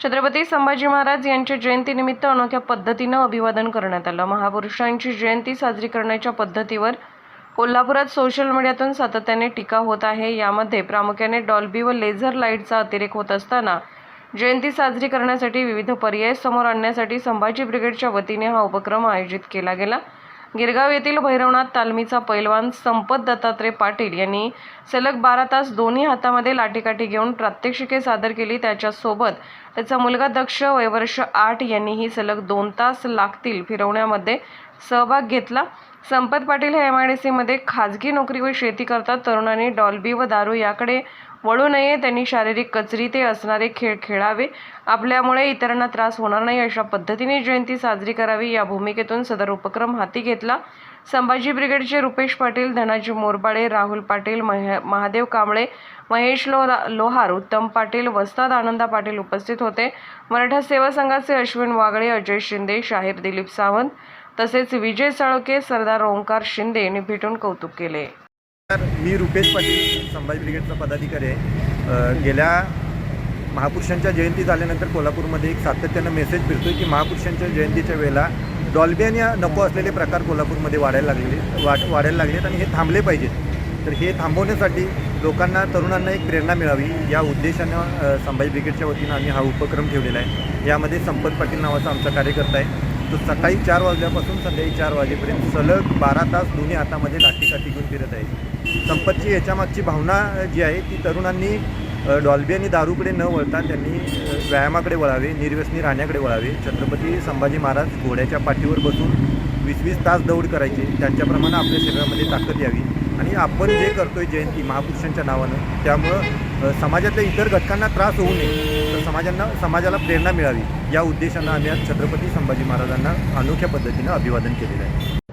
छत्रपती संभाजी महाराज यांच्या जयंतीनिमित्त अनोख्या पद्धतीनं अभिवादन करण्यात आलं. महापुरुषांची जयंती साजरी करण्याच्या पद्धतीवर कोल्हापुरात सोशल मीडियातून सातत्याने टीका होत आहे. यामध्ये प्रामुख्याने डॉल्बी व लेझर लाईटचा अतिरेक होत असताना जयंती साजरी करण्यासाठी विविध पर्याय समोर आणण्यासाठी संभाजी ब्रिगेडच्या वतीने हा उपक्रम आयोजित केला गेला. गिरगाव येथील भैरवनाथ तालमीचा पैलवान संपत दत्तात्रय पाटील यांनी सलग बारा तास दोन्ही हातामध्ये लाठीकाठी घेऊन प्रात्यक्षिके सादर केली त्याच्यासोबत. त्याचा मुलगा दक्ष वयवर्ष आठ यांनीही सलग दोन तास लागतील फिरवण्यामध्ये सहभाग घेतला. संपत पाटील हे एम आय डी सीमध्ये खाजगी नोकरी व शेती करतात. तरुणांनी डॉल्बी व दारू याकडे वळू नये. त्यांनी शारीरिक कचरी ते असणारे खेळ खेळावे. आपल्यामुळे इतरांना त्रास होणार नाही अशा पद्धतीने जयंती साजरी करावी या भूमिकेतून सदर उपक्रम हाती घेतला. संभाजी ब्रिगेडचे रुपेश पाटील धनाजी मोरबाडे राहुल पाटील महे महादेव कांबळे महेश लो लोहार उत्तम पाटील वस्ताद आनंदा पाटील उपस्थित होते. मराठा सेवा संघाचे अश्विन वागळे अजय शिंदे शाहीर दिलीप सावंत तसेच विजय साळोके सरदार ओंकार शिंदे यांनी भेटून कौतुक केले. तर मी रुपेश पाटील संभाजी ब्रिगेडचा पदाधिकारी आहे. गेल्या महापुरुषांच्या जयंती झाल्यानंतर कोल्हापूरमध्ये एक सातत्यानं मेसेज फिरतो की महापुरुषांच्या जयंतीच्या वेळेला डॉल्बियन या नको असलेले प्रकार कोल्हापूरमध्ये वाढायला लागले वाढ वाढायला लागलेत आणि हे थांबले पाहिजेत. तर हे थांबवण्यासाठी लोकांना तरुणांना एक प्रेरणा मिळावी. या उद्देशानं संभाजी ब्रिगेडच्या वतीनं आम्ही हा उपक्रम ठेवलेला आहे. यामध्ये संपत पाटील नावाचा आमचा कार्यकर्ता आहे. तो सकाळी चार वाजल्यापासून संध्याकाळी चार वाजेपर्यंत सलग बारा तास दोन्ही हातामध्ये लाठीकाठी घेऊन फिरत आहे. संपतची याच्यामागची भावना जी आहे ती तरुणांनी डॉल्बी आणि दारूकडे न वळता त्यांनी व्यायामाकडे वळावे निर्व्यसनी राहण्याकडे वळावे. छत्रपती संभाजी महाराज घोड्याच्या पाठीवर बसून वीस वीस तास दौड करायचे. त्यांच्याप्रमाणे आपल्या शरीरामध्ये ताकद यावी. आणि आपण जे करतोय जयंती महापुरुषांच्या नावानं त्यामुळं समाजातल्या इतर घटकांना त्रास होऊ नये तर समाजांना समाजाला प्रेरणा मिळावी या उद्देशानं आम्ही आज छत्रपती संभाजी महाराजांना अनोख्या पद्धतीनं अभिवादन केलेलं आहे.